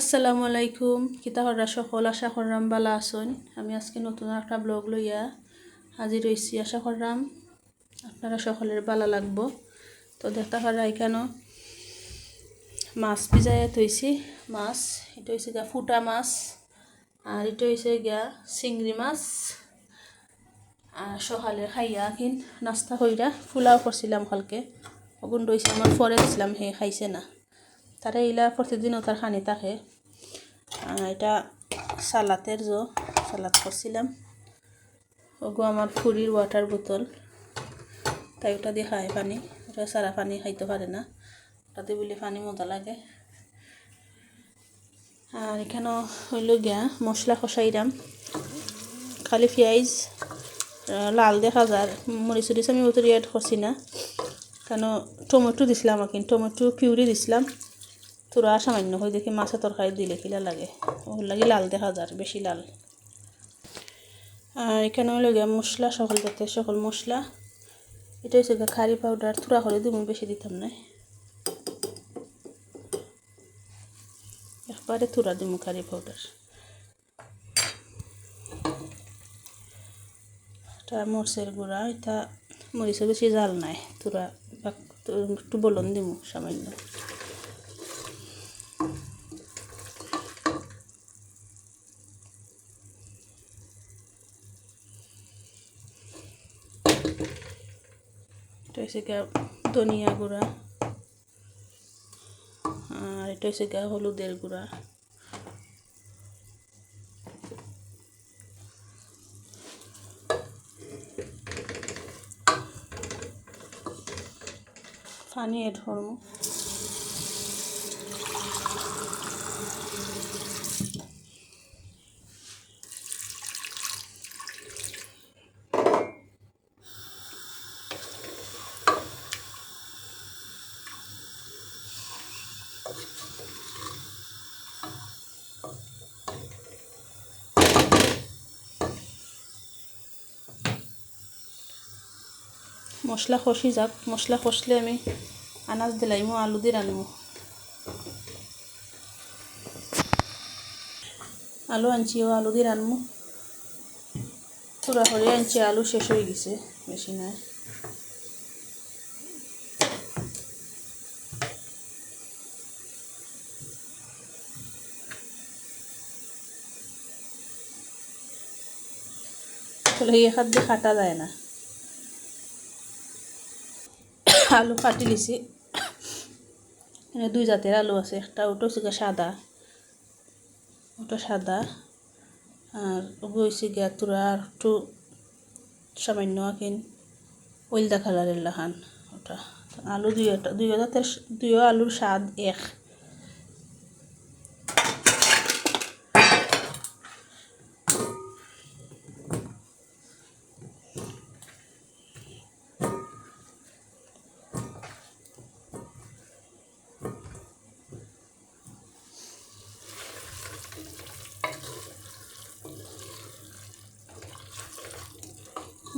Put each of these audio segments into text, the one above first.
আসসালামু আলাইকুম। কিতাহররা সকল আশা কররাম বালা আসুন আমি আজকে নতুন একটা ব্লগ লইয়া হাজির হয়েছি আশা কররাম। আপনারা সকলের বালা লাগবো। তো দেখতে পারা এখানে মাছ ভিজাইয়া থইছি। মাছ, এটা হয়েছে গা ফুটা মাছ আর এটা হয়েছে গিয়া চিংড়ি মাছ আর সকালে খাইয়া কিন নাস্তা কইরা ফুলাও করছিলাম কালকে। অগুন রয়েছে আমার ফরে দিছিলাম হে খাইছে না। তারা এইলা প্রতিদিনও তার খানি থাকে। এটা সালাতের জো সালাদ করছিলাম ওগো আমার ফুরির ওয়াটার বোতল তাই ওটা দিয়ে খায় পানি ওটা সারা পানি খাইতে পারে না। ওটাতে বলে পানি মজা লাগে। আর এখানেও হইল গিয়া মশলা কষাইরাম খালি পেঁয়াজ লাল দেখা যায় মরিচ উরিচ আমি অত রিয়াড করছি না। কেন টমেটো দিছিলাম কিন্তু টমেটো পিউরি দিছিলাম। তোরা সামান্য হয়ে দেখি মাছের তরকারি দিলে কিলা লাগে? ওগুলো লাগে লাল দেখা যায় বেশি লাল। আর এখানে হলো গিয়ে মশলা, সকল জাতের সকল মশলা। এটা হচ্ছে গিয়ে খারি পাউডার থুরা করে দিব বেশি দিতাম না। একবারে থুরা দিব খারি পাউডার এটা মরচের গুঁড়া, এটা মরিচও বেশি জাল নাই। তোরা একটু বলন দিব সামান্য। হচ্ছে গা ধনিয়া গুঁড়া। আর এটা হচ্ছে গা হলুদের গুঁড়া। পানি এড করব। মশলা কষি যাক, মশলা কষলে আমি আনাজ দিলাইমো আলু দিয়ে রানবো আলু আনছি ও আলু দিয়ে রানবো পুরা করে আনছি, আলু শেষ হয়ে গেছে বেশি নয় আসলে এই হাত যায় না। আলু কাটি লিছি দুই জাতের আলু আছে, একটা ওটো হচ্ছে সাদা, ওটা সাদা, আর হয়েছে গিয়া তোরা আর একটু সামান্য আঁকেন ওইলদা কালারের লাহান ওটা। আলু দুই দুই জাতের দুইও আলুর স্বাদ এক।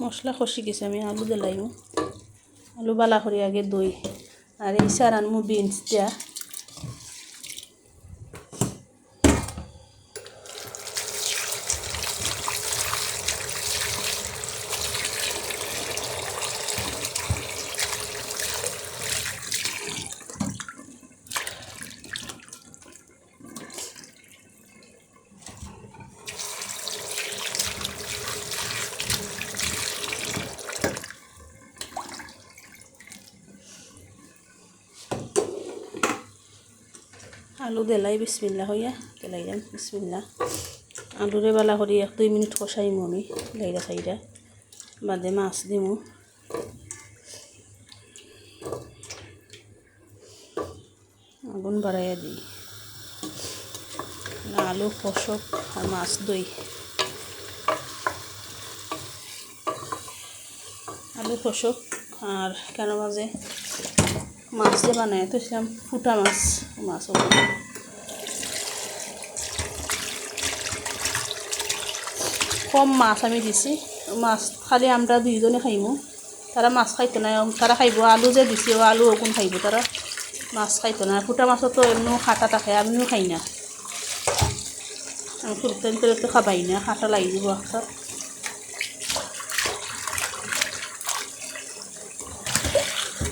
মশলা খসি গেছে, আমি আলু দিলাইও। আলু বালা করে আগে দই আর এই সার আনমু বিনস দিয়া। আলু দেলাই বিসমিল্লা হইয়া দেলাইলাম বিসমিল্লা আলুরে বালা করি এক দুই মিনিট কষাইমু আমি লাইরা খাইরা বাদে মাছ দিমু। আগুন বাড়াইয়া দিই। আলু কষক আর মাছ দই। আলু কষক আর কেন মাঝে মাছ যে বানায়, তো ফুটা মাছ মাছ কম মাছ আমি দিছি। মাছ খালি আমরা দুইজনে খাইমু। তারা মাছ খাইতো না তারা খাইব, আলু যে দিছি, ও আলু ওগুন খাইব, তারা মাছ খাইতো না। ফুটা মাছও তো এমনিও খাটা থাকে, আমিও খাই না। আমি ফুলতেন করে তো খাবাই না হাঁটা লাগি দিব একটা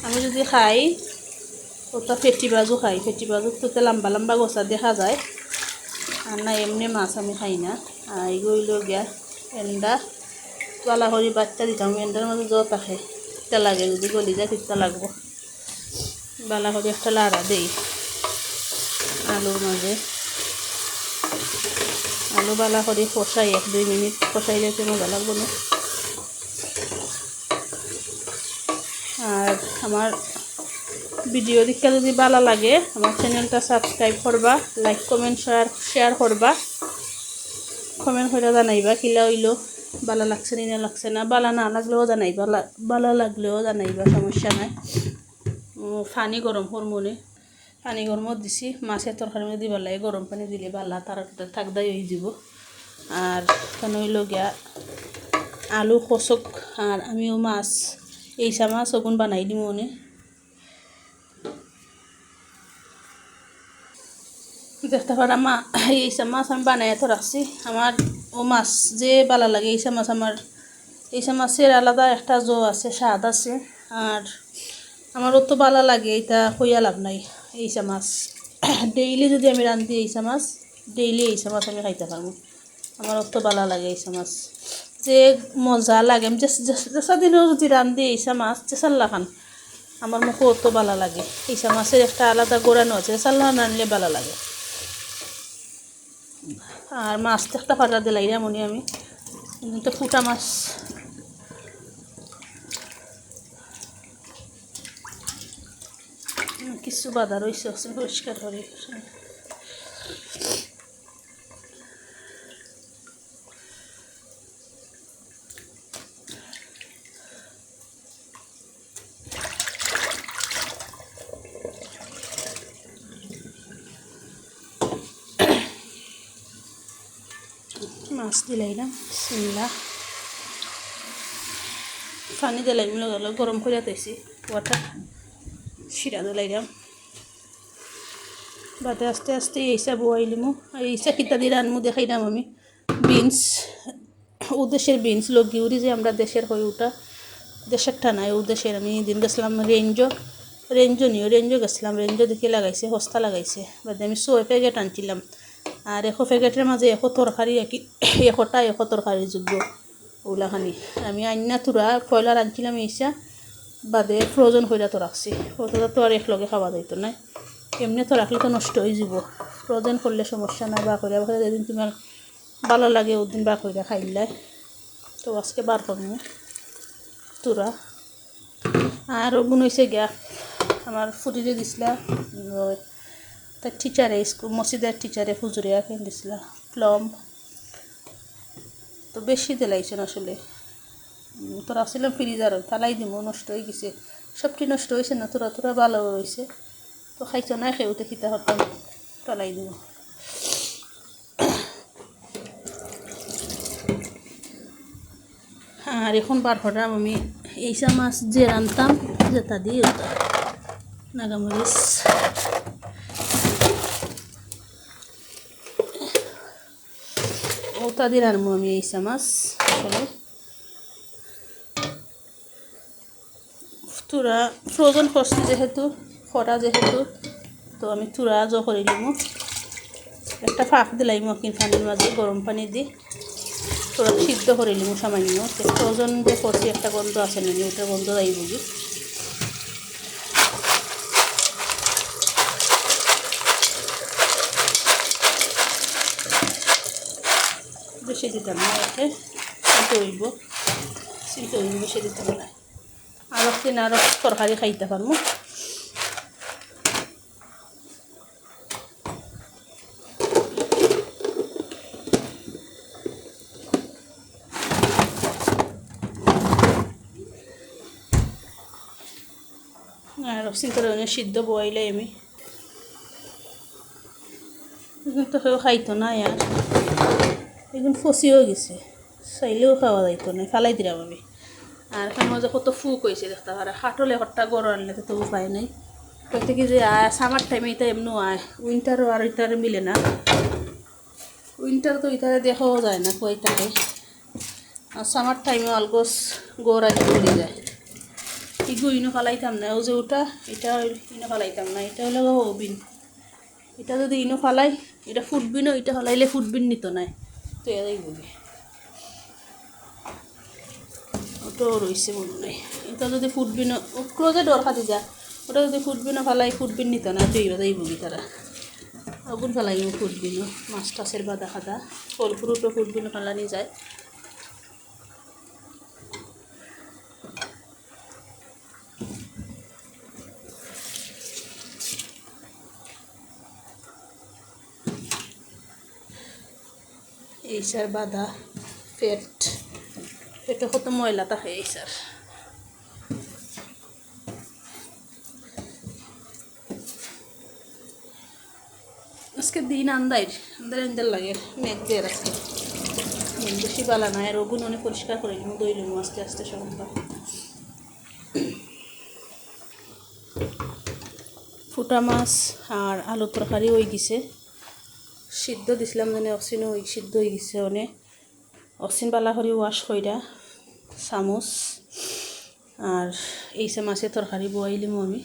আমি যদি খাই, ওটা ফেটি বাজু খাই। ফেটি বাজু তো লম্বা লম্বা গোসা দেখা যায়। আর না, এমনি মাছ আমি খাই না। আর এগুলো গিয়া। এন্ডা তোলা করি বাচ্চা দিতাম এন্ডার মাঝে যত থাকে তিতা লাগে যদি গলি যায় তিতা লাগবো। বালা করে একটা লাড়া দেই আলুর মাঝে আলু বালা করে কষাই এক, দুই মিনিট কষাইলে তো মজা লাগবো না। আর আমার ভিডিও দেখতে যদি ভালো লাগে আমার চ্যানেলটা সাবস্ক্রাইব করবা লাইক কমেন্ট শেয়ার শেয়ার করবা কমেন্ট করে জানাইবা, কিলা হইল ভালো লাগছে না লাগছে না ভালো না লাগলেও জানাইবা, লা- ভালো লাগলেও জানাইবা, সমস্যা নাই। পানি গরম হরমোনে। পানি গরমত দিছি মাছের তরকারি মধ্যে দিবার লাগে, গরম পানি দিলে বালা তার থাকদাই হয়ে যাব আর কেন হইল গিয়া আলু খসক আর আমিও মাছ, এইসা মাছ ওগুন বানাই দিম মনে দেখতে পারা মা এইসা মাছ আমি বানাই তো রাখছি। আমার ও মাছ যে বালা লাগে এইসা মাছ আমার এইসা মাছের আলাদা একটা জো আছে, স্বাদ আছে। আর আমার অত ভালো লাগে এটা কইয়া লাভ নাই এইসা মাছ। ডেইলি যদি আমি রান্ধি এইসা মাছ, ডেইলি এইসা মাছ আমি খাইতে পারব। আমার অত ভালো লাগে এইসা মাছ। যে মজা লাগে, আমি যেসা দিনও যদি রান্ধি এইসা মাছ চেসাল্লা খান, আমার মুখে অত ভালো লাগে। এইসা মাছের একটা আলাদা গোড়ানো আছে চাল্লা রানলে বালা লাগে। আর মাছ তো একটা ফাটা দিলাই মনে আমি। তো ফুটা মাছ। কিছু বাধা রয়েছে পরিষ্কার করে মাছ দিলাইলাম বিসমিল্লাহ পানি দিলাই লগে গরম করে তাইছি ওয়াটার শিরা দিলাইলাম বাদে আস্তে আস্তে এইসা বয়াইলিমু এইসা কিতা দিয়ে রানমু দেখাইলাম আমি বিনস ও দেশের বিনস লগিউরি যে আমরা দেশের হয়ে ওটা দেশেরটা নাই ও দেশের আমি দিন গেছিলাম রেঞ্জো রেঞ্জো নিও রেঞ্জো গেছিলাম রেঞ্জো দেখে লাগাইছে সস্তা লাগাইছে বাদে আমি ছয় প্যাকেট আনছিলাম আর এশ প্যাকেটের মাঝে এশ তরকারি একই এশটা এশ তরকারি যোগ্য। ওগুলাখানি আমি আইনা তুরা কয়লার আনছিলাম এইসা বাদে ফ্রোজন হইয়া তো রাখছি ওটা তো আর একলগে খাওয়া যাইতো না এমনি তো রাখলে তো নষ্ট হয়ে যাব। ফ্রোজেন করলে সমস্যা নাই, বা করে যেদিন তোমার ভালো লাগে ওদিন বা করে খাইলাই তো আজকে বার করব তোরা আর ওগুন হয়েছে গিয়া। আমার ফুটিতে দিছিলা তার টিচারে স্কুল মসজিদের টিচারে ফুজুরিয়া খেয়ে দিছিলা প্লম তো বেশি দিলাইছেন আসলে। তোরা আসছিলাম ফ্রিজার তালাই দিব নষ্ট হয়ে গেছে। সবটি নষ্ট হয়েছে না? তোরা তোরা ভালো হয়েছে। তো খাইছ না খেয়েতে খিতা হতাম তালাই দিব আর এখন বার করলাম আমি এইসা মাছ যে রানতাম, যেটা দিয়ে নাগামরিচ। আমি এইসা মাছ আসলে তুরা ফ্রোজন করছি যেহেতু খরা যেহেতু তো আমি তুরা জ করে নিব একটা ফাঁক দিলাইম কিন পানির মাঝে গরম পানি দি তোরা সিদ্ধ করে নিব সামান্য ফ্রোজন যে করছি একটা গন্ধ আছে না ওটা গন্ধ যাই বুঝি বেশি দিতাম না এতে চিনতে হইব চিনতে হইব বেশি দিতাম না আর একদিন আরও তরকারি খাইতে পারব আর চিন্তা করে সিদ্ধ বয়াইলাই আমি এখন তো কেউ খাইতো না আর এখন ফসিও গেছে। চাইলেও খাওয়া যাইতো না ফালাই দিলাম আমি। আর এখানে মাঝে কত ফুক হয়েছে দেখতে পারে হাটলে হট্টা গরম আনলে তো উপায় নাই। কইতে কি যে আয় সামার টাইমে এটা এমনি আয় উইন্টারও আর উইন্টার মিলে না। উইন্টার তো ইতারে দেখাও যায় না কই থাকে আর সামার টাইমে অলগোস গোড়া পড়ে যায়। ইগু ইনো ফালাইতাম না ও যে ওটা এটা ইনো ফালাইতাম না এটা হলো ওবিন এটা যদি ইনো ফালাই এটা ফুটবিনও এটা ফালাইলে ফুটবিন নিত নাই। এরাই বলি ওটো রয়েছে মনে নাই এটা যদি ফুটবিন ক্লোজে ডর খাতি যা। ওটা যদি ফুটবিনও ফেলাই ফুটবিন নিত না তো এইবারেই বলি তারা। আগুন ফেলাই ফুটবিনও মাছ টাছের বাদা খাদা ফল ফ্রুটও ফুটবিনও ফেলানি যায়। এই স্যার বাধা পেট, পেটে কত ময়লা থাকে এই স্যার আজকে দিন আন্দাই আন্দার আন্দার লাগে, মেঘ দিয়ে দিন বেশি বালা নাই, আর ওগুন অনেক পরিষ্কার করে নিব দইলুম আস্তে আস্তে সকালটা ফুটা মাছ আর আলু তরকারি হয়ে গেছে। সিদ্ধ দিছিলাম মানে অক্সিনও সিদ্ধ হয়ে গেছে অনেক অক্সিন বালা করে ওয়াশ কইরা চামচ আর এই সে মাছের তরকারি বয়াইলিম আমি।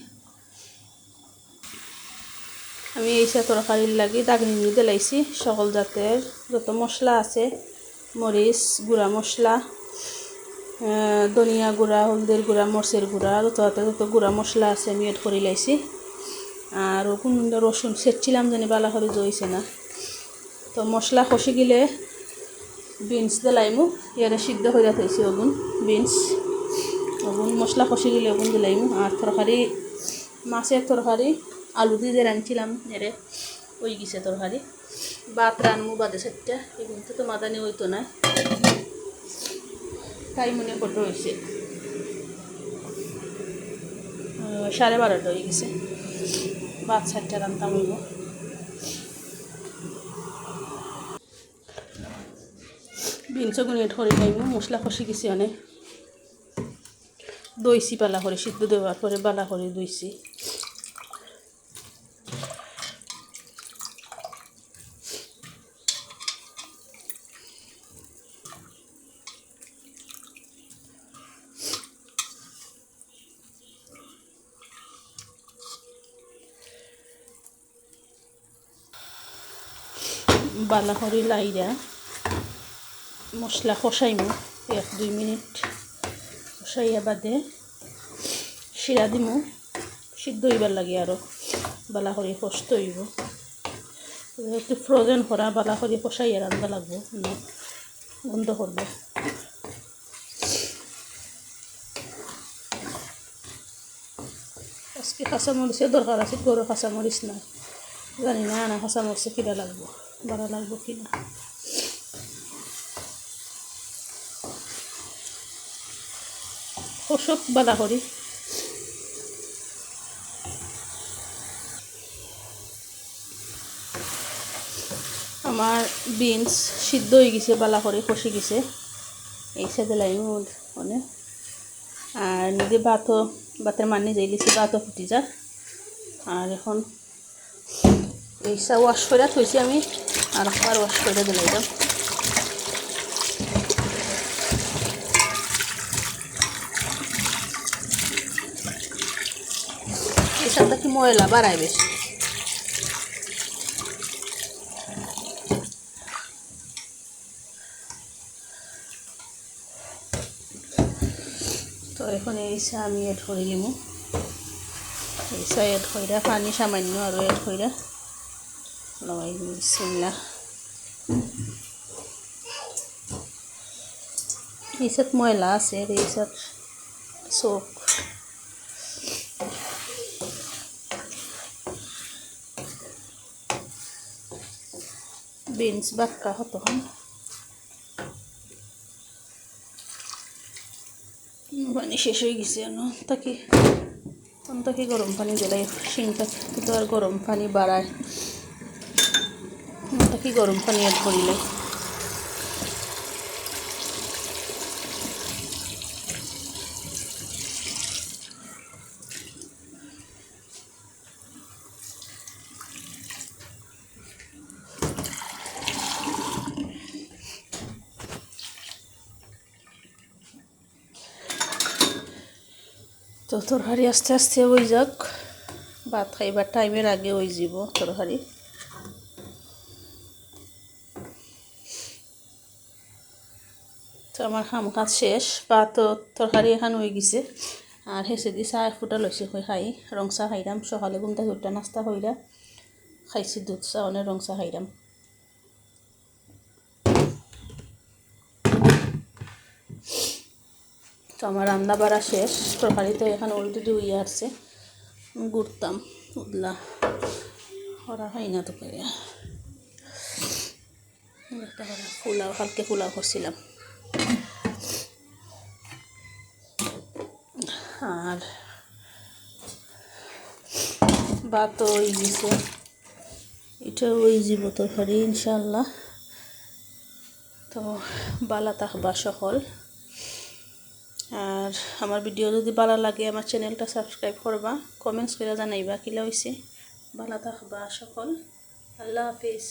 আমি এই সে তরকারির লাগি দাগনি দিলাইছি সকল জাতের যত মশলা আছে মরিচ গুঁড়া মশলা ধনিয়া গুঁড়া হলদের গুঁড়া মরচের গুঁড়া, যত হাতে যত গুঁড়া মশলা আছে আমি এড করে লাইছি। আর কোন রসুন সেচ্ছিলাম জানি বালা করে জইছে না। তো মশলা কষি গেলে বিনস দিলাইমু ইয়ারে সিদ্ধ হয়ে থৈছি ওগুন বিনস ওগুন মশলা কষি গেলে ওগুন দিলাইমু আর তরকারি মাছের তরকারি আলু দিয়ে যে রাঁধছিলাম এরে ওই গেছে তরকারি ভাত রানমু বাদে চারটা এগুন তো মাদানি হইতো না তাই মনে কত হয়েছে সাড়ে বারোটা হয়ে গেছে। চারটা রান্তাম হইব বিনস গুণ এড করে খাইব মশলা কষি গেছি অনেক দইছি পালা করে সিদ্ধ দেওয়ার পরে বালা করে দইছি। বালা করে লাইরা। মশলা কষাইমু, এক, দুই মিনিট কষাইয়া বাদে শিরা দিমু। সিদ্ধ হইবার লাগে আরও বালা করে কষ্ট হইব। একটু ফ্রোজেন করা, বালা করে কষাইয়া রান্না লাগবো। বন্ধ করব। আজকে কাঁচামরিচের দরকার আছে গরু কাঁচামরিচ না জানি না না, কাঁচামরিচে কিনা লাগবো বাড়া লাগবো কিনা। ওষুধ বালা করি। আমার বিনস সিদ্ধ হয়ে গেছে, বালা করে কষে গেছে। এই সাথে লাইন অনেক আর নিজে ভাতও, ভাতের মানি যাই লিছি ভাতও ফুটি যা আর এখন এইসা ওয়াশ করে থইছি আমি, আর ওয়াশ করে দিলাম এই সাথে কি ময়লা, বাড়ায় বেশি। তো এখন এই চা আমি এড করে দিম এই চা এড কইরা পানি সামান্য আৰু এড কইরা লগাই বিসমিল্লাহ। এইসাত ময়লা আছে আর এইসাত চোখ বিনস বাক্কা হতখন পানি শেষ হয়ে গেছে এনো তাকে তখন তাকে গরম পানি দিলাই শিংটা তো আর গরম পানি বাড়ায় তাকে গরম পানি অ্যাড করিলে তরকারি আস্তে আস্তে ওই যাক। ভাত খাইবার টাইমের আগে ওই যাব তরকারি। তো আমার খাম কাজ শেষ। ভাত তরকারি এখন হয়ে গেছে। আর হেসে দি চাহ ফুটা লৈছে কই খাই। রং চাহ খাইরাম, সকালে ঘুম থেকে উঠা নাস্তা কইরা খাইছি দুধ চাহ রং চাহ খাইরাম। তো আমার রান্না বাড়া শেষ। তরকারি তো এখন অলরেডি হয়ে আসছে ঘুরতাম উদলা করা হয় না তো পোলাও, কালকে পোলাও করছিলাম। আর ভাত ওই গেছে এটা ওই যাব তরকারি ইনশাল্লাহ তো বালা থাকবা সকল। আর আমার ভিডিও যদি ভালো লাগে, আমার চ্যানেলটা সাবস্ক্রাইব করবা কমেন্টস করে জানাইবা কিলা হয়েছে ভালো থাকবা সকল। আল্লাহ হাফিজ।